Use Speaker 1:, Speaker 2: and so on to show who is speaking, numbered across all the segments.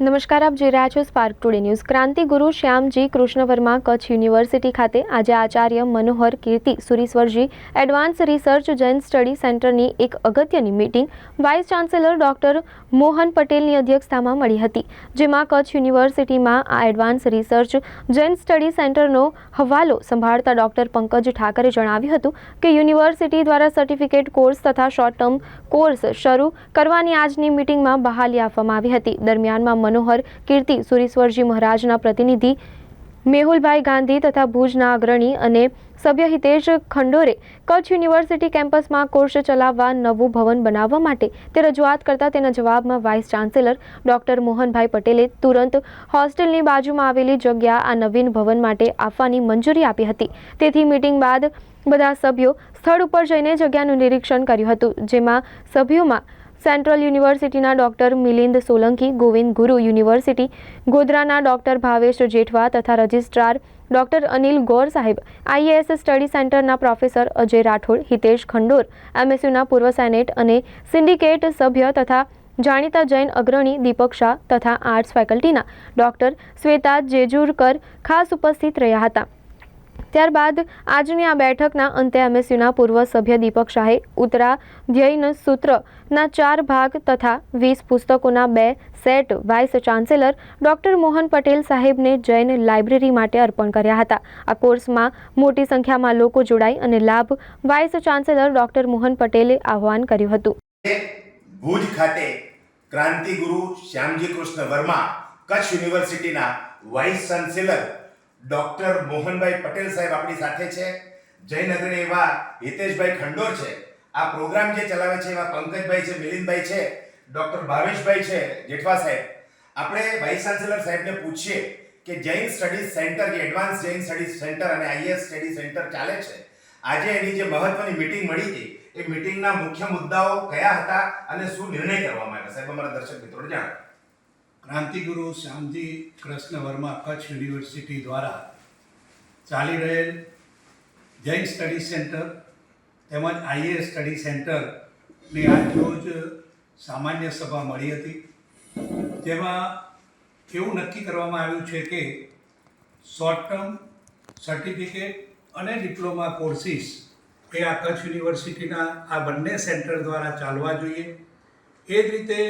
Speaker 1: નમસ્કાર, આપ જોઈ રહ્યા છો spark today news Krantiguru Shyamji Krishna Varma Kutch university ખાતે આજે Acharya Manohar Kirti Surishwarji advance research Jain study સેન્ટરની એક અગત્યની meeting vice chancellor doctor Mohan પટેલની અધ્યક્ષતામાં મળી હતી, જેમાં કચ્છ યુનિવર્સિટીમાં આ એડવાન્સ રિસર્ચ જૈન સ્ટડી સેન્ટરનો હવાલો સંભાળતા ડોક્ટર પંકજ ઠાકરે જણાવ્યું હતું કે યુનિવર્સિટી દ્વારા સર્ટિફિકેટ કોર્સ તથા શોર્ટ ટર્મ કોર્સ શરૂ કરવાની આજની મિટિંગમાં બહાલી આપવામાં આવી હતી. દરમિયાનમાં મનોહર કીર્તિ સુરીશ્વરજી મહારાજના પ્રતિનિધિ, મેહુલભાઈ ગાંધી તથા ભુજના અગ્રણી અને સભ્ય હિતેશ ખંડોરે કચ્છ યુનિવર્સિટી કેમ્પસમાં કોર્સ ચલાવવા નવું ભવન બનાવવા માટે તે રજૂઆત કરતા તેના જવાબમાં વાઇસ ચાન્સેલર ડોક્ટર મોહનભાઈ પટેલે તુરંત હોસ્ટેલની બાજુમાં આવેલી જગ્યા આ નવીન ભવન માટે આપવાની મંજૂરી આપી હતી. તેથી મીટિંગ બાદ બધા સભ્યો સ્થળ ઉપર જઈને જગ્યાનું નિરીક્ષણ કર્યું હતું, જેમાં સભ્યોમાં સેન્ટ્રલ યુનિવર્સિટીના ડોક્ટર મિલિંદ સોલંકી, ગોવિંદ ગુરુ યુનિવર્સિટી, ગોધરાના ડોક્ટર ભાવેશ જેઠવા તથા registrar doctor Anil Gor Saheb, IAS study સેન્ટરના પ્રોફેસર અજય રાઠોડ, હિતેશ ખંડોર, એમએસયુના પૂર્વ સેનેટ અને સિન્ડિકેટ સભ્ય તથા જાણીતા જૈન અગ્રણી દીપક શાહ તથા આર્ટ્સ ફેકલ્ટીના ડોક્ટર શ્વેતા જેજુરકર ખાસ ઉપસ્થિત રહ્યા હતા. ત્યારબાદ આજની આ બેઠકના અંતે એમએસયુના પૂર્વ સભ્ય દીપક શાહે ઉત્તરાધ્યયન સૂત્રના ચાર ભાગ તથા વીસ પુસ્તકોના બે set vice chancellor doctor Mohan Patel સાહેબને જૈન લાઇબ્રેરી માટે અર્પણ કર્યા હતા. આ કોર્સમાં મોટી સંખ્યામાં લોકો જોડાઈ અને લાભ વાઇસ ચાન્સેલર ડોક્ટર મોહન પટેલે આહવાન કર્યું હતું.
Speaker 2: ભુજ ખાતે ક્રાંતિગુરુ શ્યામજી કૃષ્ણ વર્મા કચ્છ યુનિવર્સિટીના vice chancellor doctor Mohanbhai Patel Saheb આપણી સાથે છે. જયનગરી એવા હિતેશભાઈ ખંડોર છે. આ પ્રોગ્રામ જે ચલાવે છે એવા પંકજભાઈ છે, મિલિંદભાઈ છે, ડોક્ટર ભાવેશભાઈ છે, જેઠવા સાહેબ. આપણે વાઇસ ચાન્સેલર સાહેબને પૂછીએ કે જૈન સ્ટડીઝ સેન્ટર જે એડવાન્સ જૈન સ્ટડીઝ સેન્ટર અને આઈએસ સ્ટડી સેન્ટર ચાલે છે? આજે એની જે મહત્વની મીટિંગ મળી હતી, એ મીટિંગના મુખ્ય મુદ્દાઓ કયા હતા અને શું નિર્ણય કરવામાં આવ્યા? સાહેબ, અમારા દર્શક મિત્રોને જણાવો.
Speaker 3: ક્રાંતિગુરુ શ્યામજી કૃષ્ણ વર્મા કચ્છ યુનિવર્સિટી દ્વારા ચાલી રહેલ જૈન સ્ટડી સેન્ટર તેમજ આઈએ સ્ટડી સેન્ટરની આજરોજ સામાન્ય સભા મળી હતી. જેમાં એવું નક્કી કરવામાં આવ્યું છે કે શોર્ટ ટર્મ સર્ટિફિકેટ અને ડિપ્લોમા કોર્સિસ એ આ કચ્છ યુનિવર્સિટીના આ બંને સેન્ટર દ્વારા ચાલવા જોઈએ. એ જ રીતે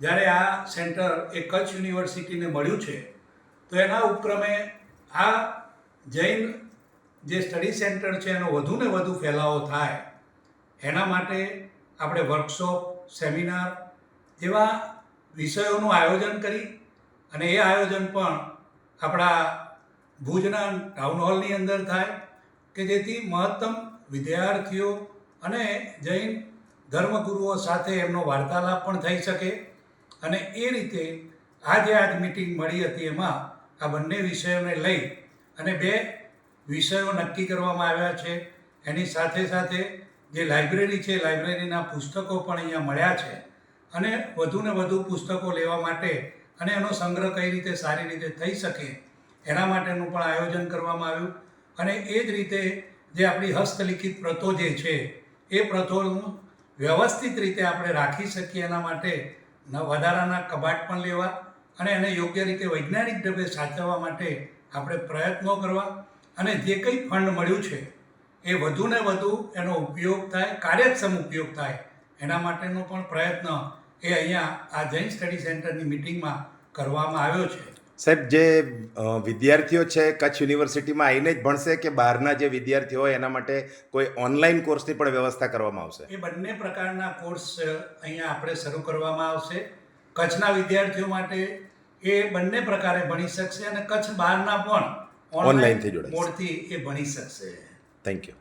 Speaker 3: જ્યારે આ સેન્ટર એ કચ્છ યુનિવર્સિટીને મળ્યું છે, તો એના ઉપક્રમે આ જૈન જે સ્ટડી સેન્ટર છે, એનો વધુને વધુ ફેલાવો થાય. એના માટે આપણે વર્કશોપ, સેમિનાર જેવા વિષયોનું આયોજન કરી અને એ આયોજન પણ આપણા ભુજના ટાઉન હોલની અંદર થાય કે જેથી મહત્તમ વિદ્યાર્થીઓ અને જૈન ધર્મગુરુઓ સાથે એમનો વાર્તાલાપ પણ થઈ શકે. અને એ રીતે આજે આજ મિટિંગ મળી હતી એમાં આ બંને વિષયોને લઈ અને બે વિષયો નક્કી કરવામાં આવ્યા છે. એની સાથે સાથે જે લાઇબ્રેરી છે, લાઇબ્રેરીના પુસ્તકો પણ અહીંયા મળ્યા છે અને વધુને વધુ પુસ્તકો લેવા માટે અને એનો સંગ્રહ કઈ રીતે સારી રીતે થઈ શકે એના માટેનું પણ આયોજન કરવામાં આવ્યું. અને એ જ રીતે જે આપણી હસ્તલિખિત પ્રથો જે છે, એ પ્રથોનું વ્યવસ્થિત રીતે આપણે રાખી શકીએ એના માટે વધારાના કબાટ પણ લેવા અને એને યોગ્ય રીતે વૈજ્ઞાનિક ઢબે સાચવવા માટે આપણે પ્રયત્નો કરવા અને જે કંઈ ફંડ મળ્યું છે, એ વધુને વધુ એનો ઉપયોગ થાય, કાર્યક્ષમ ઉપયોગ થાય, એના માટેનો પણ પ્રયત્ન એ અહીંયા આ જૈન સ્ટડી સેન્ટરની મિટિંગમાં કરવામાં આવ્યો છે.
Speaker 2: સાહેબ જે વિદ્યાર્થીઓ છે કચ્છ યુનિવર્સિટીમાં આવીને જ ભણશે કે બહારના જે વિદ્યાર્થીઓ હોય એના માટે કોઈ ઓનલાઈન કોર્સની પણ વ્યવસ્થા કરવામાં આવશે?
Speaker 3: એ બંને પ્રકારના કોર્સ અહીંયા આપણે શરૂ કરવામાં આવશે. કચ્છના વિદ્યાર્થીઓ માટે એ બંને પ્રકારે ભણી શકશે અને કચ્છ બહારના પણ
Speaker 2: ઓનલાઈનથી જોડાય
Speaker 3: મોડથી એ ભણી શકશે.
Speaker 2: Thank you